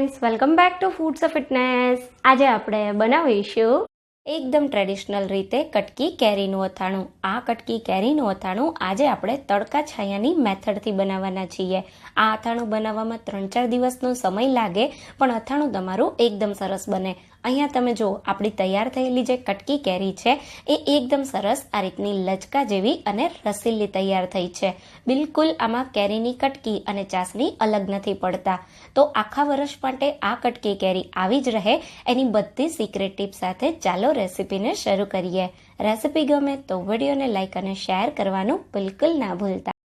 Welcome back to foods of fitness આજે આપણે બનાવીશું એકદમ ટ્રેડિશનલ રીતે કટકી કેરીનું અથાણું. આ કટકી કેરીનું અથાણું આજે આપણે તડકા છાયાની મેથડથી બનાવવાના છીએ. આ અથાણું બનાવવામાં ત્રણ ચાર દિવસનો સમય લાગે, પણ અથાણું તમારું એકદમ સરસ બને. અહીંયા તમે જુઓ, આપણી તૈયાર થયેલી જે કટકી કેરી છે, એ એકદમ સરસ આ રીતની લચકા જેવી અને રસીલી તૈયાર થઈ છે. બિલકુલ આમાં કેરીની કટકી અને ચાસણી અલગ નથી પડતા. તો આખા વર્ષ માટે આ કટકી કેરી આવી જ રહે, એની બધી સિક્રેટ ટીપ સાથે ચાલો રેસીપીને શરૂ કરીએ. રેસીપી ગમે તો વિડીયોને લાઇક અને શેર કરવાનું બિલકુલ ના ભૂલતા.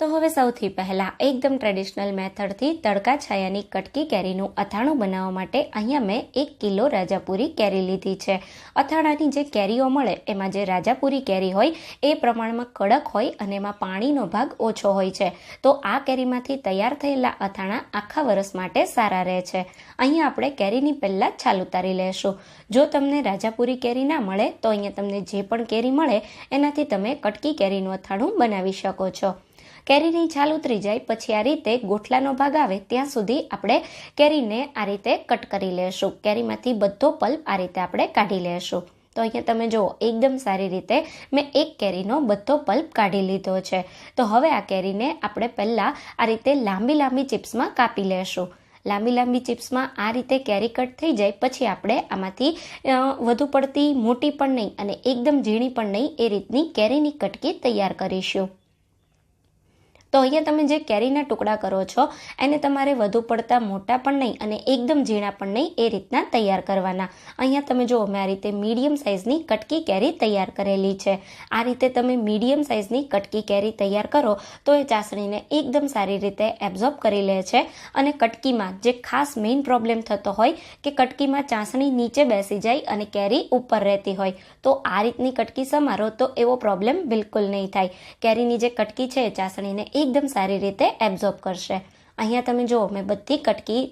તો હવે સૌથી પહેલાં એકદમ ટ્રેડિશનલ મેથડથી તડકા છાયાની કટકી કેરીનું અથાણું બનાવવા માટે અહીંયા મેં એક કિલો રાજાપુરી કેરી લીધી છે. અથાણાની જે કેરીઓ મળે, એમાં જે રાજાપુરી કેરી હોય, એ પ્રમાણમાં કડક હોય અને એમાં પાણીનો ભાગ ઓછો હોય છે. તો આ કેરીમાંથી તૈયાર થયેલા અથાણા આખા વરસ માટે સારા રહે છે. અહીંયા આપણે કેરીની પહેલાં છાલ ઉતારી લેશું. જો તમને રાજાપુરી કેરી ના મળે, તો અહીંયા તમને જે પણ કેરી મળે, એનાથી તમે કટકી કેરીનું અથાણું બનાવી શકો છો. કેરીની છાલ ઉતરી જાય, પછી આ રીતે ગોઠલાનો ભાગ આવે, ત્યાં સુધી આપણે કેરીને આ રીતે કટ કરી લેશું. કેરીમાંથી બધો પલ્પ આ રીતે આપણે કાઢી લેશું. તો અહીંયા તમે જુઓ, એકદમ સારી રીતે મેં એક કેરીનો બધો પલ્પ કાઢી લીધો છે. તો હવે આ કેરીને આપણે પહેલાં આ રીતે લાંબી લાંબી ચિપ્સમાં કાપી લેશું. લાંબી લાંબી ચિપ્સમાં આ રીતે કેરી કટ થઈ જાય, પછી આપણે આમાંથી વધુ પડતી મોટી પણ નહીં અને એકદમ ઝીણી પણ નહીં એ રીતની કેરીની કટકી તૈયાર કરીશું. તો અહીંયા તમે જે કેરીના ટુકડા કરો છો, એને તમારે વધુ પડતા મોટા પણ નહીં અને એકદમ ઝીણા પણ નહીં એ રીતના તૈયાર કરવાના. અહીંયા તમે જુઓ, મેં આ રીતે મીડિયમ સાઇઝની કટકી કેરી તૈયાર કરેલી છે. આ રીતે તમે મીડિયમ સાઇઝની કટકી કેરી તૈયાર કરો, તો એ ચાસણીને એકદમ સારી રીતે એબ્ઝોર્બ કરી લે છે અને કટકીમાં જે ખાસ મેઇન પ્રોબ્લેમ થતો હોય કે કટકીમાં ચાસણી નીચે બેસી જાય અને કેરી ઉપર રહેતી હોય, તો આ રીતની કટકી સમારો તો એવો પ્રોબ્લેમ બિલકુલ નહીં થાય. કેરીની જે કટકી છે ચાસણીને એકદમ સારી રીતે એબ્ઝોર્બ કરશે. અહીંયા તમે જુઓ, મેં બધી કટકી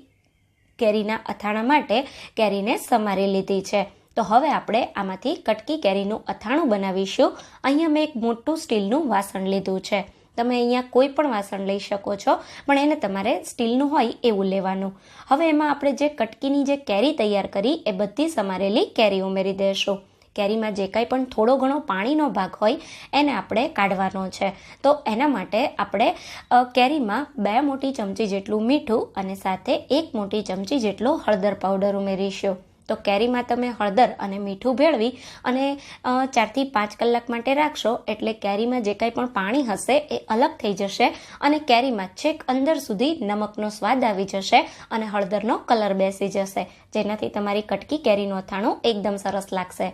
કેરીના અથાણા માટે કેરીને સમારી લીધી છે. તો હવે આપણે આમાંથી કટકી કેરીનું અથાણું બનાવીશું. અહીંયા મેં એક મોટું સ્ટીલનું વાસણ લીધું છે. તમે અહીંયા કોઈ પણ વાસણ લઈ શકો છો, પણ એને તમારે સ્ટીલનું હોય એવું લેવાનું. હવે એમાં આપણે જે કટકીની જે કેરી તૈયાર કરી, એ બધી સમારેલી કેરી ઉમેરી દઈશું. કેરીમાં જે કાંઈ પણ થોડો ઘણો પાણીનો ભાગ હોય, એને આપણે કાઢવાનો છે. તો એના માટે આપણે કેરીમાં બે મોટી ચમચી જેટલું મીઠું અને સાથે એક મોટી ચમચી જેટલો હળદર પાવડર ઉમેરીશું. તો કેરીમાં તમે હળદર અને મીઠું ભેળવી અને ચારથી પાંચ કલાક માટે રાખશો એટલે કેરીમાં જે કાંઈ પણ પાણી હશે એ અલગ થઈ જશે અને કેરીમાં છેક અંદર સુધી નમકનો સ્વાદ આવી જશે અને હળદરનો કલર બેસી જશે. જેનાથી તમારી કટકી કેરીનું અથાણું એકદમ સરસ લાગશે.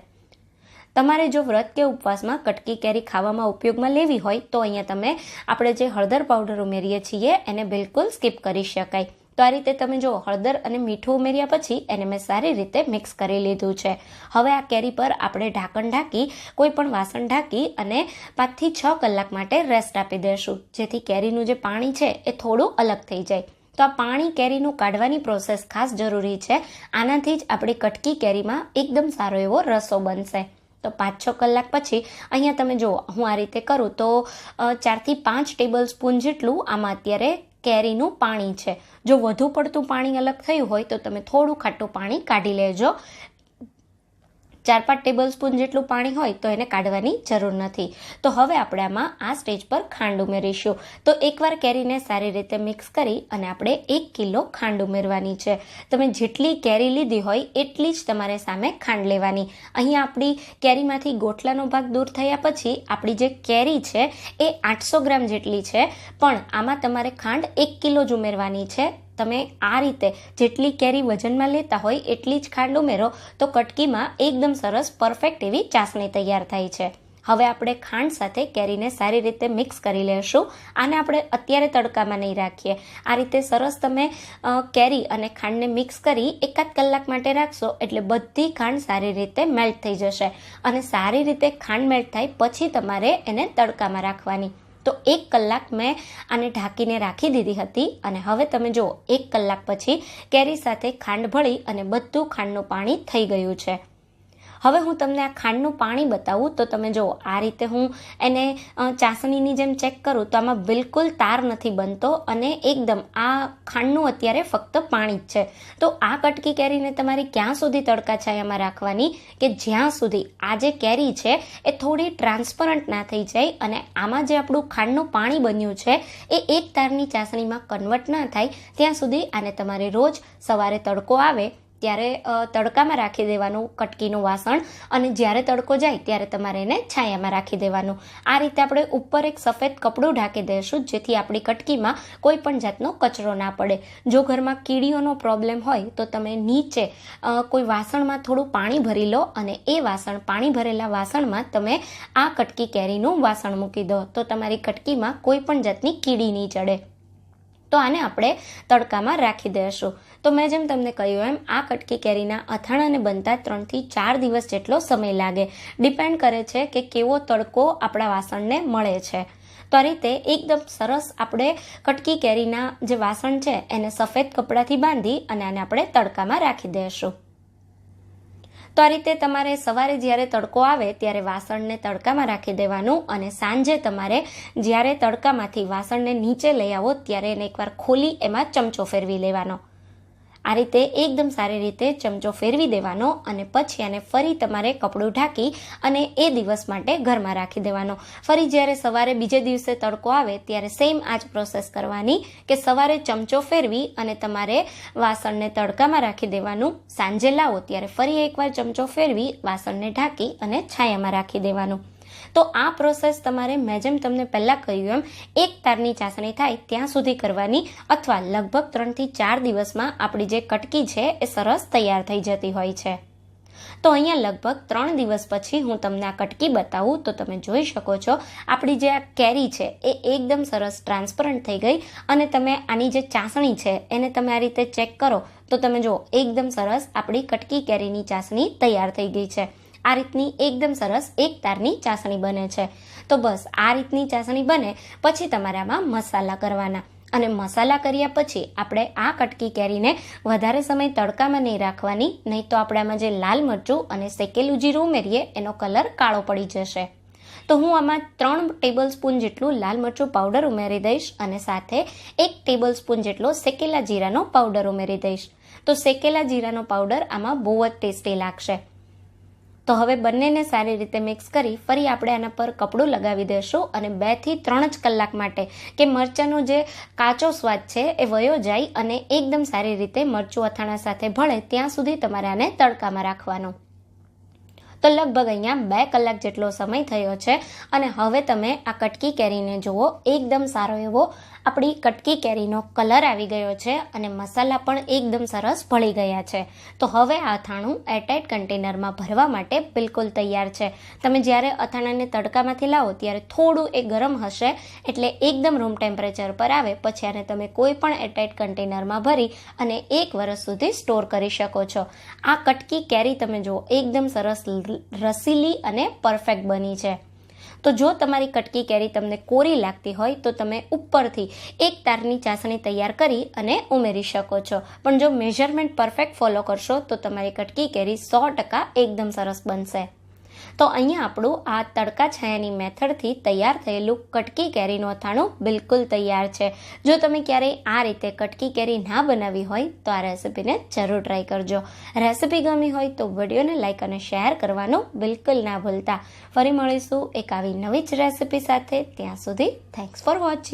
તમારે જો વ્રત કે ઉપવાસમાં કટકી કેરી ખાવામાં ઉપયોગમાં લેવી હોય, તો અહીંયા તમે આપણે જે હળદર પાવડર ઉમેરીએ છીએ, એને બિલકુલ સ્કીપ કરી શકાય. તો આ રીતે તમે જો હળદર અને મીઠું ઉમેર્યા પછી એને મેં સારી રીતે મિક્સ કરી લીધું છે. હવે આ કેરી પર આપણે ઢાંકણ ઢાંકી, કોઈ પણ વાસણ ઢાંકી અને પાંચથી છ કલાક માટે રેસ્ટ આપી દઈશું. જેથી કેરીનું જે પાણી છે, એ થોડું અલગ થઈ જાય. તો આ પાણી કેરીનું કાઢવાની પ્રોસેસ ખાસ જરૂરી છે. આનાથી જ આપણી કટકી કેરીમાં એકદમ સારો એવો રસો બનશે. તો પાંચ છ કલાક પછી અહીંયા તમે જુઓ, હું આ રીતે કરું તો ચારથી પાંચ ટેબલ સ્પૂન જેટલું આમાં અત્યારે કેરીનું પાણી છે. જો વધુ પડતું પાણી અલગ થયું હોય તો તમે થોડું ખાટું પાણી કાઢી લેજો. ચાર પાંચ ટેબલ સ્પૂન જેટલું પાણી હોય તો એને કાઢવાની જરૂર નથી. તો હવે આપણે આમાં આ સ્ટેજ પર ખાંડ ઉમેરીશું. તો એકવાર કેરીને સારી રીતે મિક્સ કરી અને આપણે એક કિલો ખાંડ ઉમેરવાની છે. તમે જેટલી કેરી લીધી હોય એટલી જ તમારે સામે ખાંડ લેવાની. અહીંયા આપણી કેરીમાંથી ગોઠલાનો ભાગ દૂર થયા પછી આપણી જે કેરી છે એ આઠસો ગ્રામ જેટલી છે. પણ આમાં તમારે ખાંડ એક કિલો જ ઉમેરવાની છે. તમે આ રીતે જેટલી કેરી વજનમાં લેતા હોય એટલી જ ખાંડ ઉમેરો, તો કટકીમાં એકદમ સરસ પરફેક્ટ એવી ચાસણી તૈયાર થાય છે. હવે આપણે ખાંડ સાથે કેરીને સારી રીતે મિક્સ કરી લેશું. આને આપણે અત્યારે તડકામાં નહીં રાખીએ. આ રીતે સરસ તમે કેરી અને ખાંડને મિક્સ કરી એકાદ કલાક માટે રાખશો એટલે બધી ખાંડ સારી રીતે મેલ્ટ થઈ જશે. અને સારી રીતે ખાંડ મેલ્ટ થાય પછી તમારે એને તડકામાં રાખવાની. તો એક કલાક મેં આને ઢાંકીને રાખી દીધી હતી અને હવે તમે જુઓ, એક કલાક પછી કેરી સાથે ખાંડ ભળી અને બધું ખાંડનું પાણી થઈ ગયું છે. હવે હું તમને આ ખાંડનું પાણી બતાવું, તો તમે જુઓ, આ રીતે હું એને ચાસણીની જેમ ચેક કરું, તો આમાં બિલકુલ તાર નથી બનતો અને એકદમ આ ખાંડનું અત્યારે ફક્ત પાણી જ છે. તો આ કટકી કેરીને તમારે ક્યાં સુધી તડકા છાયામાં રાખવાની કે જ્યાં સુધી આ જે કેરી છે એ થોડી ટ્રાન્સપરન્ટ ના થઈ જાય અને આમાં જે આપણું ખાંડનું પાણી બન્યું છે એ એક તારની ચાસણીમાં કન્વર્ટ ના થાય, ત્યાં સુધી આને તમારે રોજ સવારે તડકો આવે ત્યારે તડકામાં રાખી દેવાનું કટકીનું વાસણ અને જ્યારે તડકો જાય ત્યારે તમારે એને છાયામાં રાખી દેવાનું. આ રીતે આપણે ઉપર એક સફેદ કપડું ઢાંકી દઈશું, જેથી આપણી કટકીમાં કોઈ પણ જાતનો કચરો ના પડે. જો ઘરમાં કીડીઓનો પ્રોબ્લેમ હોય તો તમે નીચે કોઈ વાસણમાં થોડું પાણી ભરી લો અને એ વાસણ, પાણી ભરેલા વાસણમાં તમે આ કટકી કેરીનું વાસણ મૂકી દો. તો તમારી કટકીમાં કોઈ પણ જાતની કીડી નહીં ચડે. તો આને આપણે તડકામાં રાખી દઈશું તો મેં જેમ તમને કહ્યું એમ, આ કટકી કેરીના અથાણાને બનતા ત્રણથી ચાર દિવસ જેટલો સમય લાગે. ડિપેન્ડ કરે છે કે કેવો તડકો આપણા વાસણને મળે છે. તો આ રીતે એકદમ સરસ આપણે કટકી કેરીના જે વાસણ છે, એને સફેદ કપડાથી બાંધી અને આને આપણે તડકામાં રાખી દઈશું તો આ રીતે તમારે સવારે જ્યારે તડકો આવે ત્યારે વાસણને તડકામાં રાખી દેવાનું અને સાંજે તમારે જ્યારે તડકામાંથી વાસણને નીચે લઈ આવો ત્યારે એને એકવાર ખોલી એમાં ચમચો ફેરવી લેવાનો. આ રીતે એકદમ સારી રીતે ચમચો ફેરવી દેવાનો અને પછી આને ફરી તમારે કપડું ઢાંકી અને એ દિવસ માટે ઘરમાં રાખી દેવાનો. ફરી જ્યારે સવારે બીજે દિવસે તડકો આવે ત્યારે સેમ આ જ પ્રોસેસ કરવાની કે સવારે ચમચો ફેરવી અને તમારે વાસણને તડકામાં રાખી દેવાનું. સાંજે લાવો ત્યારે ફરી એકવાર ચમચો ફેરવી વાસણને ઢાંકી અને છાયામાં રાખી દેવાનું. તો આ પ્રોસેસ તમારે મેં જેમ તમને પહેલાં કહ્યું એમ, એક તારની ચાસણી થાય ત્યાં સુધી કરવાની અથવા લગભગ ત્રણથી ચાર દિવસમાં આપણી જે કટકી છે એ સરસ તૈયાર થઈ જતી હોય છે. તો અહીંયા લગભગ ત્રણ દિવસ પછી હું તમને આ કટકી બતાવું, તો તમે જોઈ શકો છો આપણી જે આ કેરી છે એ એકદમ સરસ ટ્રાન્સપરન્ટ થઈ ગઈ અને તમે આની જે ચાસણી છે એને તમે આ રીતે ચેક કરો, તો તમે જુઓ, એકદમ સરસ આપણી કટકી કેરીની ચાસણી તૈયાર થઈ ગઈ છે. આ રીતની એકદમ સરસ એક તારની ચાસણી બને છે. તો બસ, આ રીતની ચાસણી બને, પછી તમારે આમાં મસાલા કરવાના. અને મસાલા કર્યા પછી આપણે આ કટકી કેરીને વધારે સમય તડકામાં નહીં રાખવાની, નહીં તો આપણે આમાં જે લાલ મરચું અને શેકેલું જીરું ઉમેરીએ, એનો કલર કાળો પડી જશે. તો હું આમાં ત્રણ ટેબલ સ્પૂન જેટલું લાલ મરચું પાવડર ઉમેરી દઈશ અને સાથે એક ટેબલ સ્પૂન જેટલો શેકેલા જીરાનો પાવડર ઉમેરી દઈશ. તો શેકેલા જીરાનો પાવડર આમાં બહુ જ ટેસ્ટી લાગશે. તો હવે બંનેને સારી રીતે મિક્સ કરી ફરી આપણે આના પર કપડું લગાવી દઈશું અને બેથી ત્રણ જ કલાક માટે કે મરચાંનો જે કાચો સ્વાદ છે એ વયો જાય અને એકદમ સારી રીતે મરચું અથાણા સાથે ભળે ત્યાં સુધી તમારે આને તડકામાં રાખવાનું. તો લગભગ અહીંયા બે કલાક જેટલો સમય થયો છે અને હવે તમે આ કટકી કેરીને જુઓ, એકદમ સારો એવો આપણી કટકી કેરીનો કલર આવી ગયો છે અને મસાલા પણ એકદમ સરસ ભળી ગયા છે. તો હવે આ અથાણું એરટાઇટ કન્ટેનરમાં ભરવા માટે બિલકુલ તૈયાર છે. તમે જ્યારે અથાણાને તડકામાંથી લાવો ત્યારે થોડું એ ગરમ હશે એટલે એકદમ રૂમ ટેમ્પરેચર પર આવે, પછી આને તમે કોઈ પણ એરટાઇટ કન્ટેનરમાં ભરી અને એક વર્ષ સુધી સ્ટોર કરી શકો છો. આ કટકી કેરી તમે જુઓ, એકદમ સરસ રસીલી અને પરફેક્ટ બની છે. તો જો તમારી કટકી કેરી તમને કોરી લાગતી હોય તો તમે ઉપરથી એક તારની ચાસણી તૈયાર કરી અને ઉમેરી શકો છો. પણ જો મેઝરમેન્ટ પરફેક્ટ ફોલો કરશો તો તમારી કટકી કેરી સો ટકા એકદમ સરસ બનશે. તો અહીંયા આપણું આ તડકા છાયાની મેથડથી તૈયાર થયેલું કટકી કેરીનું અથાણું બિલકુલ તૈયાર છે. જો તમે ક્યારેય આ રીતે કટકી કેરી ના બનાવી હોય તો આ રેસિપીને જરૂર ટ્રાય કરજો. રેસિપી ગમી હોય તો વિડીયોને લાઇક અને શેર કરવાનું બિલકુલ ના ભૂલતા. ફરી મળીશું એક આવી નવી જ રેસિપી સાથે. ત્યાં સુધી થેન્ક્સ ફોર વોચિંગ